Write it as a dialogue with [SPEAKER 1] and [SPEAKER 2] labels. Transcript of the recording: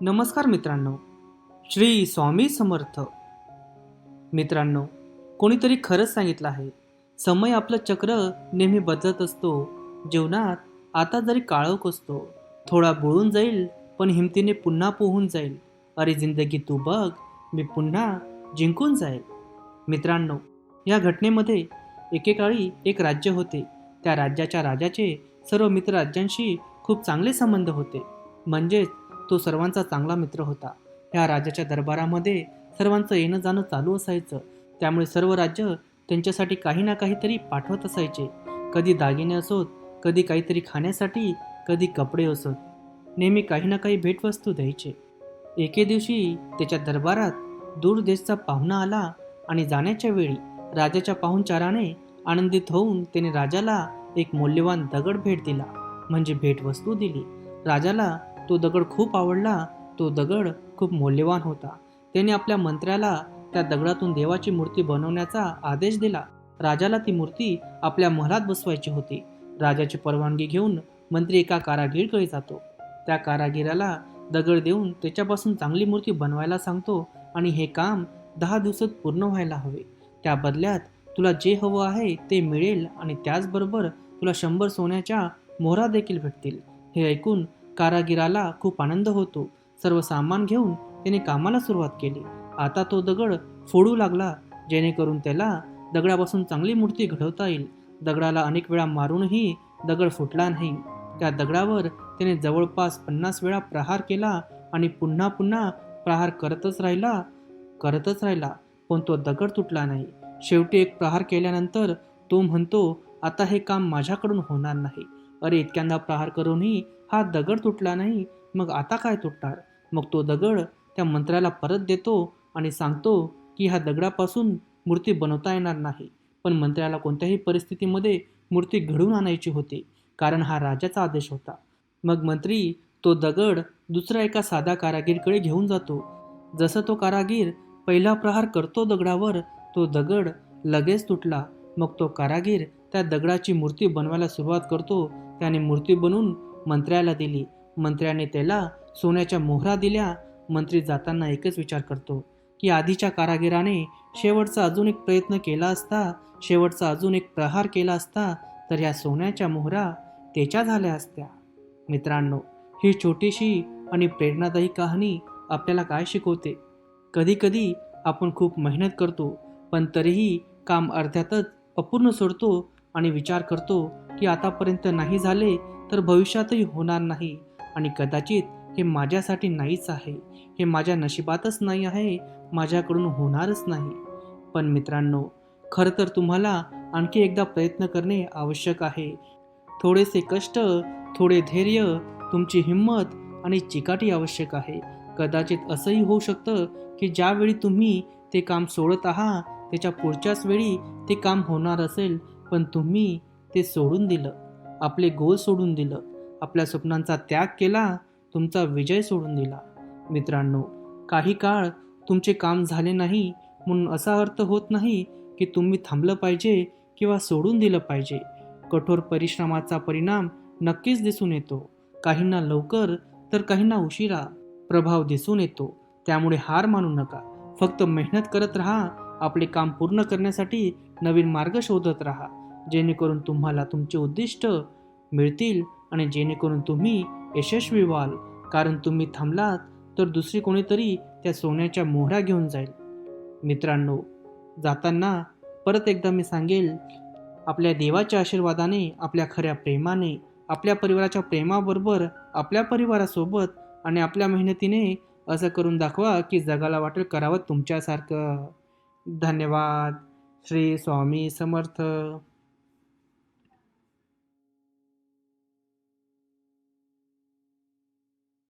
[SPEAKER 1] नमस्कार मित्रांनो श्री स्वामी समर्थ. मित्रांनो कोणीतरी खरंच सांगितलं आहे समय आपलं चक्र नेहमी बदलत असतो जीवनात आता जरी काळोख असतो थोडा बुळून जाईल पण हिमतीने पुन्हा पोहून जाईल. अरे जिंदगी तू बघ मी पुन्हा जिंकून जाईल. मित्रांनो या घटनेमध्ये एकेकाळी एक राज्य होते. त्या राज्याच्या राजाचे सर्व मित्र राज्यांशी खूप चांगले संबंध होते. म्हणजेच तो सर्वांचा चांगला मित्र होता. ह्या राजाच्या दरबारामध्ये सर्वांचं येणं जाणं चालू असायचं. त्यामुळे सर्व राज्य त्यांच्यासाठी काही ना काहीतरी पाठवत असायचे. कधी दागिने असोत कधी काहीतरी खाण्यासाठी कधी कपडे असोत. नेहमी काही ना काही भेटवस्तू द्यायचे. एके दिवशी त्याच्या दरबारात दूरदेशचा पाहुणा आला आणि जाण्याच्या वेळी राजाच्या पाहुणचाराने आनंदित होऊन त्याने राजाला एक मौल्यवान दगड भेट दिला. म्हणजे भेटवस्तू दिली. राजाला तो दगड खूप आवडला तो दगड खूप मौल्यवान होता. त्याने आपल्या मंत्र्याला त्या दगडातून देवाची मूर्ती बनवण्याचा आदेश दिला. राजाला ती मूर्ती आपल्या महलात बसवायची होती. राजाची परवानगी घेऊन मंत्री एका कारागीरकडे जातो. त्या कारागिराला दगड देऊन त्याच्यापासून चांगली मूर्ती बनवायला सांगतो आणि हे काम दहा दिवसात पूर्ण व्हायला हवे. त्या बदल्यात तुला जे हवं आहे ते मिळेल आणि त्याचबरोबर तुला शंभर सोन्याच्या मोहरा देखील भेटतील. हे ऐकून कारागिराला खूप आनंद होतो. सर्व सामान घेऊन त्याने कामाला सुरुवात केली. आता तो दगड फोडू लागला जेणेकरून त्याला दगडापासून चांगली मूर्ती घडवता येईल. दगडाला अनेक वेळा मारूनही दगड फुटला नाही. त्या दगडावर त्याने जवळपास पन्नास वेळा प्रहार केला आणि पुन्हा पुन्हा प्रहार करतच राहिला करतच राहिला पण तो दगड तुटला नाही. शेवटी एक प्रहार केल्यानंतर तो म्हणतो आता हे काम माझ्याकडून होणार नाही. अरे इतक्यांदा प्रहार करूनही हा दगड तुटला नाही मग आता काय तुटणार? मग तो दगड त्या मंत्र्याला परत देतो आणि सांगतो की ह्या दगडापासून मूर्ती बनवता येणार नाही. पण मंत्र्याला कोणत्याही परिस्थितीमध्ये मूर्ती घडवून आणायची होती कारण हा राजाचा आदेश होता. मग मंत्री तो दगड दुसऱ्या एका साधा कारागीरकडे घेऊन जातो. जसं तो कारागीर पहिला प्रहार करतो दगडावर तो दगड लगेच तुटला. मग तो कारागीर त्या दगडाची मूर्ती बनवायला सुरुवात करतो त्याने मूर्ती बनवून मंत्र्याला दिली. मंत्र्याने त्याला सोन्याच्या मोहरा दिल्या. मंत्री जाताना एकच विचार करतो की आधीच्या कारागिराने शेवटचा अजून एक प्रयत्न केला असता शेवटचा अजून एक प्रहार केला असता तर या सोन्याच्या मोहरा त्याच्या झाल्या असत्या. मित्रांनो ही छोटीशी आणि प्रेरणादायी कहाणी आपल्याला काय शिकवते? कधीकधी आपण खूप मेहनत करतो पण तरीही काम अर्ध्यातच अपूर्ण सोडतो आणि विचार करतो की आतापर्यंत नाही झाले तर भविष्यातही होणार नाही. आणि कदाचित हे माझ्यासाठी नाहीच आहे. हे माझ्या नशिबातच नाही आहे. माझ्याकडून होणारच नाही. पण मित्रांनो खरं तर तुम्हाला आणखी एकदा प्रयत्न करणे आवश्यक आहे. थोडेसे कष्ट थोडे धैर्य तुमची हिंमत आणि चिकाटी आवश्यक आहे. कदाचित असंही होऊ शकतं की ज्यावेळी तुम्ही ते काम सोडत आहात त्याच्या पुढच्याच वेळी ते काम होणार असेल पण तुम्ही ते सोडून दिलं. आपले गोल सोडून दिलं. आपल्या स्वप्नांचा त्याग केला. तुमचा विजय सोडून दिला. मित्रांनो काही काळ तुमचे काम झाले नाही म्हणून असा अर्थ होत नाही की तुम्ही थांबलं पाहिजे किंवा सोडून दिलं पाहिजे. कठोर परिश्रमाचा परिणाम नक्कीच दिसून येतो. काहींना लवकर तर काहींना उशिरा प्रभाव दिसून येतो. त्यामुळे हार मानू नका. फक्त मेहनत करत राहा. आपले काम पूर्ण करण्यासाठी नवीन मार्ग शोधत राहा. जेणेकरून तुम्हाला तुमचे उद्दिष्ट मिळतील आणि जेणेकरून तुम्ही यशस्वी व्हाल. कारण तुम्ही थांबलात तर दुसरी कोणीतरी त्या सोन्याच्या मोहऱ्या घेऊन जाईल. मित्रांनो जाताना परत एकदा मी सांगेल आपल्या देवाच्या आशीर्वादाने आपल्या खऱ्या प्रेमाने आपल्या परिवाराच्या प्रेमाबरोबर आपल्या परिवारासोबत आणि आपल्या मेहनतीने असं करून दाखवा की जगाला वाटेल करावं तुमच्यासारखं. धन्यवाद. श्री स्वामी समर्थ.